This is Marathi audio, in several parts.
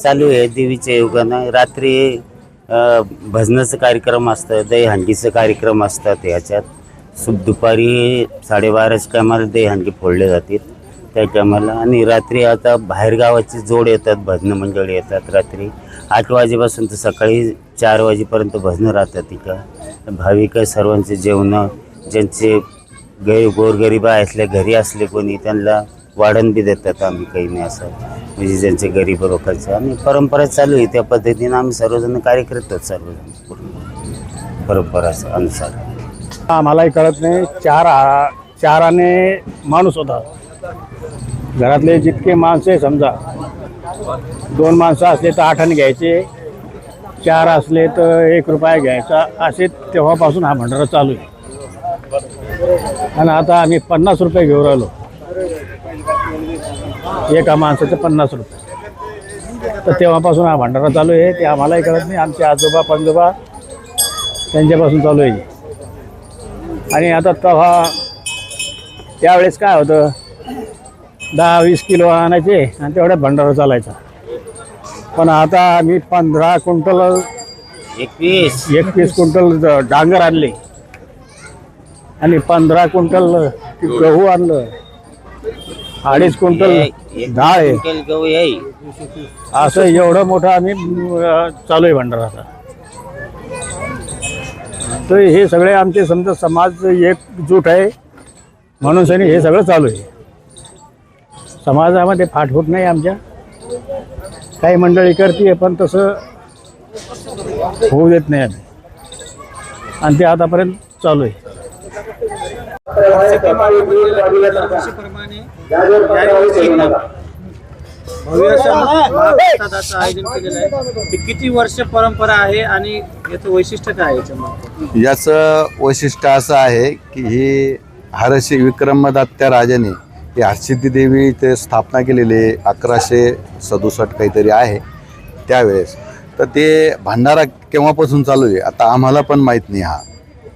चालू आहे देवीच्या योगानं. रात्री भजनाचं कार्यक्रम असतं दहीहंडीचं कार्यक्रम असतात ह्याच्यात सु दुपारी साडेबाराच्या टायमाला दहीहंडी फोडले जातात त्या टायमाला आणि रात्री आता बाहेरगावाची जोड येतात भजनं मंडळी येतात रात्री. आठ वाजेपासून तर सकाळी चार वाजेपर्यंत भजनं राहतात तिथं. भाविक सर्वांचे जेवणं. ज्यांचे गै गोरगरिबा असले घरी असले कोणी त्यांना वाढण बी देतात आम्ही काही नाही असं. म्हणजे ज्यांचे गरीब लोकांचं. आणि परंपरा चालू आहे त्या पद्धतीनं आम्ही सर्वजण कार्य करतो सर्वजण. पूर्ण परंपरा अनुसार. आम्हालाही कळत नाही चार चाराने माणूस होता. घरातले जितके माणसं आहे समजा दोन माणसं असले तर आठाने घ्यायचे चार असले तर एक रुपया घ्यायचा असे तेव्हापासून हा भंडारा चालू आहे. आणि आता आम्ही पन्नास रुपये घेऊन राहिलो. एका माणसाचे पन्नास रुपये. तर तेव्हापासून हा भंडारा चालू आहे. ते आम्हालाही कळत नाही. आमचे आजोबा पंजोबा त्यांच्यापासून चालू आहे. आणि आता तेव्हा त्यावेळेस काय होतं? दहा वीस किलो आणायचे आणि तेवढ्यात भंडारा चालायचा. पण आता आम्ही पंधरा क्विंटल एकवीस. एकवीस क्विंटल डांगर आणले. आणि पंधरा क्विंटल गहू आणलं. अडीच क्विंटल डाळ आहे. गहू असं एवढं मोठं आम्ही अं, चालू आहे भंडारा आता तर हे सगळे आमचे समजा समाज एकजूट आहे म्हणून सनी हे सगळं चालू आहे. समाजामध्ये फाटफूट नाही आमच्या. काही मंडळी करते पण तसं होऊ देत नाही आम्ही. आणि ते आतापर्यंत चालू आहे. आयोजन केलेलं आहे किती वर्ष परंपरा आहे आणि याचं वैशिष्ट्य काय आहे याचं वैशिष्ट्य असं आहे की ही हरशी विक्रमदत्त्या राजाने ही हरसिद्धी देवी ते स्थापना केलेली आहे अकराशे सदुसष्ट काहीतरी आहे त्यावेळेस. तर ते भांडारा केव्हापासून चालू आहे? आता आम्हाला पण माहीत नाही हा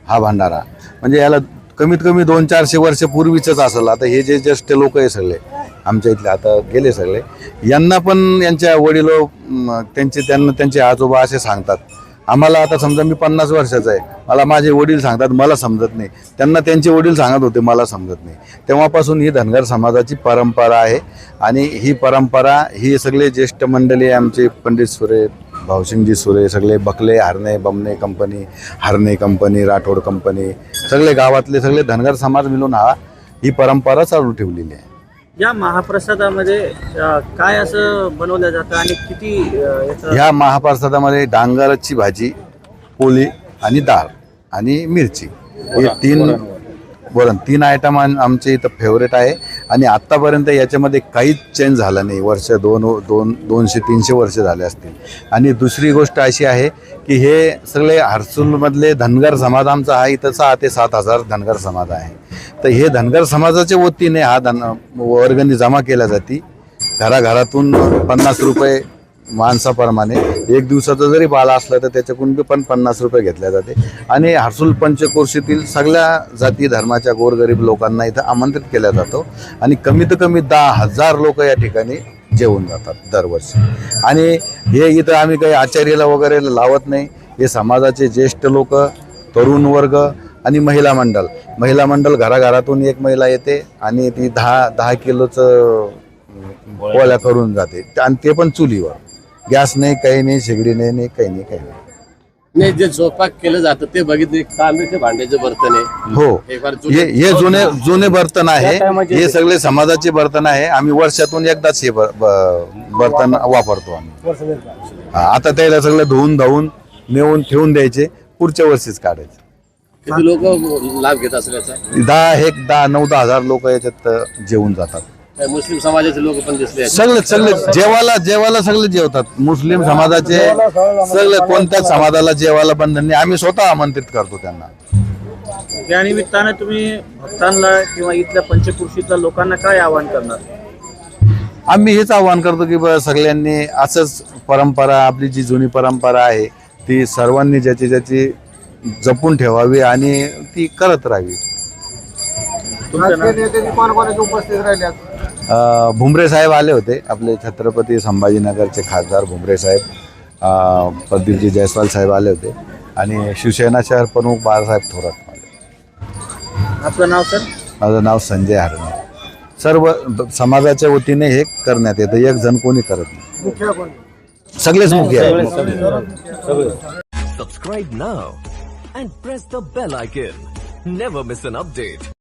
हा भांडारा. म्हणजे याला कमीत कमी दोन चारशे वर्ष पूर्वीचंच असेल. आता हे जे ज्येष्ठ लोक आहे सगळे आमच्या इथले आता गेले सगळे यांना पण यांच्या वडील त्यांचे त्यांना त्यांचे आजोबा असे सांगतात. आम्हाला आता समजा मी पन्नास वर्षाचा आहे मला माझे वडील सांगतात मला समजत नाही. त्यांना त्यांचे वडील सांगत होते मला समजत नाही. तेव्हापासून ही धनगर समाजाची परंपरा आहे आणि ही परंपरा ही सगळे ज्येष्ठ मंडळी आमचे पंडित सुरे भावसिंगजी सुरे सगळे Bakle Harne Bamne company Harne company Rathod company सगळे गावातले सगळे धनगर समाज मिळून हा ही परंपरा चालू ठेवलेली आहे. या महाप्रसादामध्ये अं, काय असं बनवलं जातं आणि किती अं, याचं ह्या महाप्रसादामध्ये डांगराची भाजी पोळी आणि डाळ आणि मिरची. हे तीन वरण. तीन आयटम आमचे इथं फेवरेट आहे. आणि आत्तापर्यंत याच्यामध्ये काहीच चेंज झालं नाही. वर्ष दोन दोन दोनशे तीनशे वर्ष झाले असतील. आणि दुसरी गोष्ट अशी आहे की हे सगळे हर्सूलमधले धनगर समाज आमचा हा इथं सहा ते सात हजार धनगर समाज आहे. तर हे धनगर समाजाच्या वतीने हा धन वर्गणी जमा केल्या जाते. घराघरातून पन्नास रुपये माणसाप्रमाणे. एक दिवसाचा जरी बाला असला तर त्याच्याकडून बी पण पन्नास रुपये घेतले जाते. आणि हर्सुल पंचकोशीतील सगळ्या जाती धर्माच्या गोरगरीब लोकांना इथं आमंत्रित केल्या जातो. आणि कमीत कमी दहा हजार लोक या ठिकाणी जेवून जातात दरवर्षी. आणि हे इथं आम्ही काही आचार्याला वगैरे लावत नाही. हे समाजाचे ज्येष्ठ लोक तरुण वर्ग आणि महिला मंडळ महिला मंडळ घराघरातून एक महिला येते आणि ती दहा दहा किलोचं पोळ्या करून जाते. आणि ते पण चुलीवर. गॅस नाही काही नाही शेगडी नाही नाही काही नाही काही नाही. नाही जे स्वयंपाक केलं जातं ते बघितले तांब्याचे भांड्याचे बर्तन आहे. हो. हे हे जुने- हे जुने जुने बर्तन आहे. हे सगळे समाजाचे बर्तन आहे. आम्ही वर्षातून एकदाच हे ब- ब- बर्तन वापरतो आम्ही. हा, आता त्याला सगळं धुवून धावून नेऊन ठेवून द्यायचे. पुढच्या वर्षीच काढायचे. किती लोक लाभ घेत असेल याचा? दहा एक दहा नऊ दहा हजार लोक याच्यात अ, जेवून जातात. मुस्लिम समाजाचे लोक पण दिसले. सगळे सगळे जेवायला जेवायला सगळे जेवतात. मुस्लिम समाजाचे सगळे कोणत्याच समाजाला जेवायला बंधन नाही आम्ही स्वतः आमंत्रित करतो त्यांना. त्या निमित्तानं तुम्ही भक्तांना किंवा इथल्या पंचकृषीतल्या लोकांना काय आवाहन करणार? आम्ही हेच आवाहन करतो की बा सगळ्यांनी असंच परंपरा आपली जी जुनी परंपरा आहे ती सर्वांनी ज्याची ज्याची जपून ठेवावी आणि ती करत राहावी. नाव? अ, भुमरे साहेब आले होते आपले छत्रपती संभाजीनगरचे खासदार भुमरे साहेब अ, प्रदीपजी जयस्वाल साहेब आले होते आणि शिवसेना शहर प्रमुख बाळासाहेब थोरात आले आपलं नाव सर? माझं नाव संजय हरणे. सर्व समाजाच्या वतीने हे करण्यात येतं एक जण कोणी करत नाही. सगळेच मुख्य आहेत. Subscribe now and press the bell icon. Never miss an update.